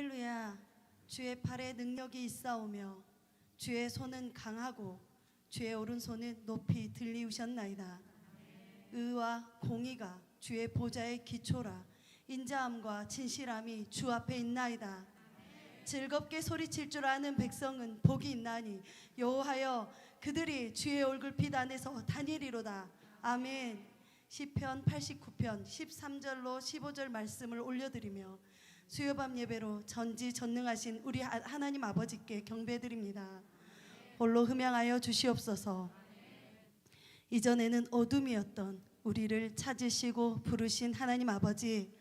할렐루야. 주의 팔에 능력이 있사오며 주의 손은 강하고 주의 오른손은 높이 들리우셨나이다. 의와 공의가 주의 보좌의 기초라. 인자함과 진실함이 주 앞에 있나이다. 즐겁게 소리칠 줄 아는 백성은 복이 있나니 여호하여 그들이 주의 얼굴빛 안에서 다니리로다. 아멘. 시편 89편 13절로 15절 말씀을 올려드리며 수요밤 예배로 전지 전능하신 우리 하- 하나님 아버지께 경배드립니다. 홀로 흠양하여 주시옵소서. 이전에는 어둠이었던 우리를 찾으시고 부르신 하나님 아버지,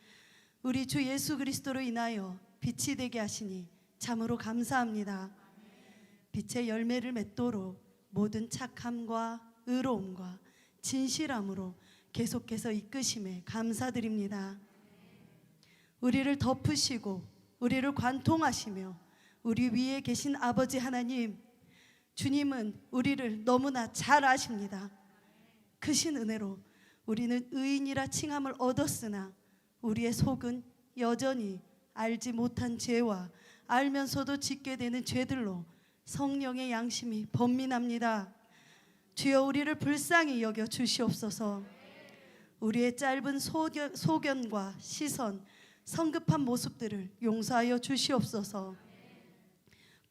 우리 주 예수 그리스도로 인하여 빛이 되게 하시니 참으로 감사합니다. 빛의 열매를 맺도록 모든 착함과 의로움과 진실함으로 계속해서 이끄심에 감사드립니다. 우리를 덮으시고 우리를 관통하시며 우리 위에 계신 아버지 하나님 주님은 우리를 너무나 잘 아십니다. 크신 은혜로 우리는 의인이라 칭함을 얻었으나 우리의 속은 여전히 알지 못한 죄와 알면서도 짓게 되는 죄들로 성령의 양심이 번민합니다. 주여 우리를 불쌍히 여겨 주시옵소서. 우리의 짧은 소견, 소견과 시선, 성급한 모습들을 용서하여 주시옵소서.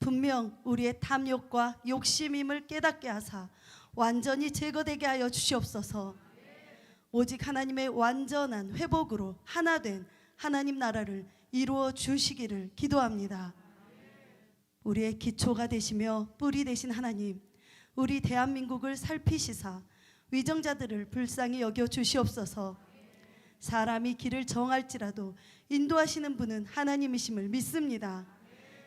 분명 우리의 탐욕과 욕심임을 깨닫게 하사 완전히 제거되게 하여 주시옵소서. 오직 하나님의 완전한 회복으로 하나 된 하나님 나라를 이루어 주시기를 기도합니다. 우리의 기초가 되시며 뿌리 되신 하나님, 우리 대한민국을 살피시사 위정자들을 불쌍히 여겨 주시옵소서. 사람이 길을 정할지라도 인도하시는 분은 하나님이심을 믿습니다.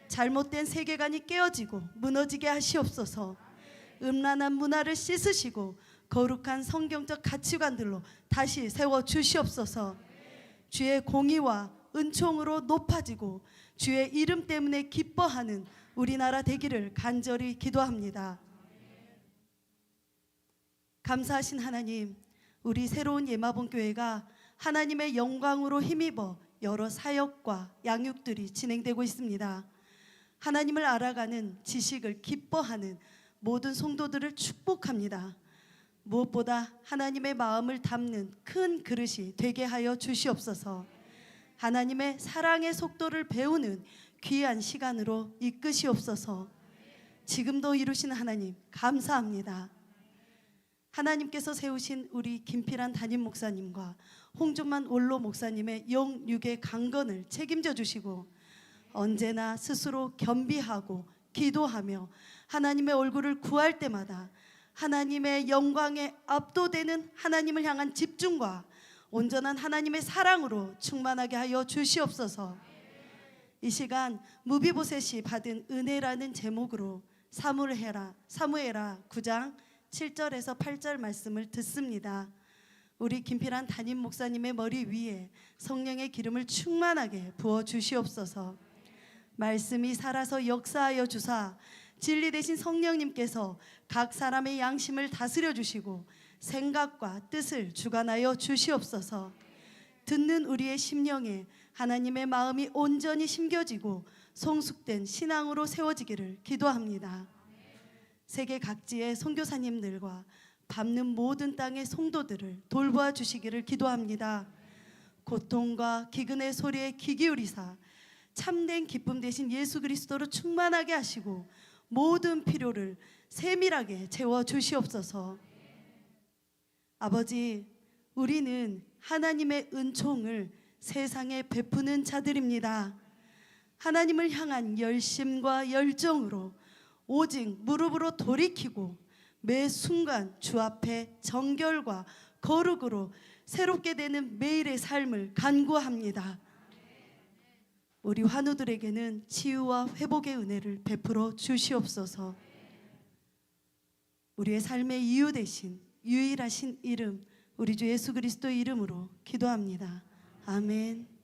잘못된 세계관이 깨어지고 무너지게 하시옵소서. 음란한 문화를 씻으시고 거룩한 성경적 가치관들로 다시 세워 주시옵소서. 주의 공의와 은총으로 높아지고 주의 이름 때문에 기뻐하는 우리나라 되기를 간절히 기도합니다. 감사하신 하나님, 우리 새로운 예마본 교회가 하나님의 영광으로 힘입어 여러 사역과 양육들이 진행되고 있습니다. 하나님을 알아가는 지식을 기뻐하는 모든 성도들을 축복합니다. 무엇보다 하나님의 마음을 담는 큰 그릇이 되게 하여 주시옵소서. 하나님의 사랑의 속도를 배우는 귀한 시간으로 이끄시옵소서. 지금도 이루신 하나님 감사합니다. 하나님께서 세우신 우리 김필한 담임 목사님과 홍준만 원로 목사님의 영육의 강건을 책임져 주시고 언제나 스스로 겸비하고 기도하며 하나님의 얼굴을 구할 때마다 하나님의 영광에 압도되는 하나님을 향한 집중과 온전한 하나님의 사랑으로 충만하게 하여 주시옵소서. 이 시간 무비보셋이 받은 은혜라는 제목으로 사무엘하 사무엘하 9장 7절에서 8절 말씀을 듣습니다. 우리 김필한 담임 목사님의 머리 위에 성령의 기름을 충만하게 부어 주시옵소서. 말씀이 살아서 역사하여 주사 진리 대신 성령님께서 각 사람의 양심을 다스려 주시고 생각과 뜻을 주관하여 주시옵소서. 듣는 우리의 심령에 하나님의 마음이 온전히 심겨지고 성숙된 신앙으로 세워지기를 기도합니다. 세계 각지의 선교사님들과 밟는 모든 땅의 성도들을 돌보아 주시기를 기도합니다. 고통과 기근의 소리에 귀 기울이사 참된 기쁨 대신 예수 그리스도로 충만하게 하시고 모든 필요를 세밀하게 채워 주시옵소서. 아버지, 우리는 하나님의 은총을 세상에 베푸는 자들입니다. 하나님을 향한 열심과 열정으로 오직 무릎으로 돌이키고 매 순간 주 앞에 정결과 거룩으로 새롭게 되는 매일의 삶을 간구합니다. 우리 환우들에게는 치유와 회복의 은혜를 베풀어 주시옵소서. 우리의 삶의 이유 대신 유일하신 이름 우리 주 예수 그리스도 이름으로 기도합니다. 아멘.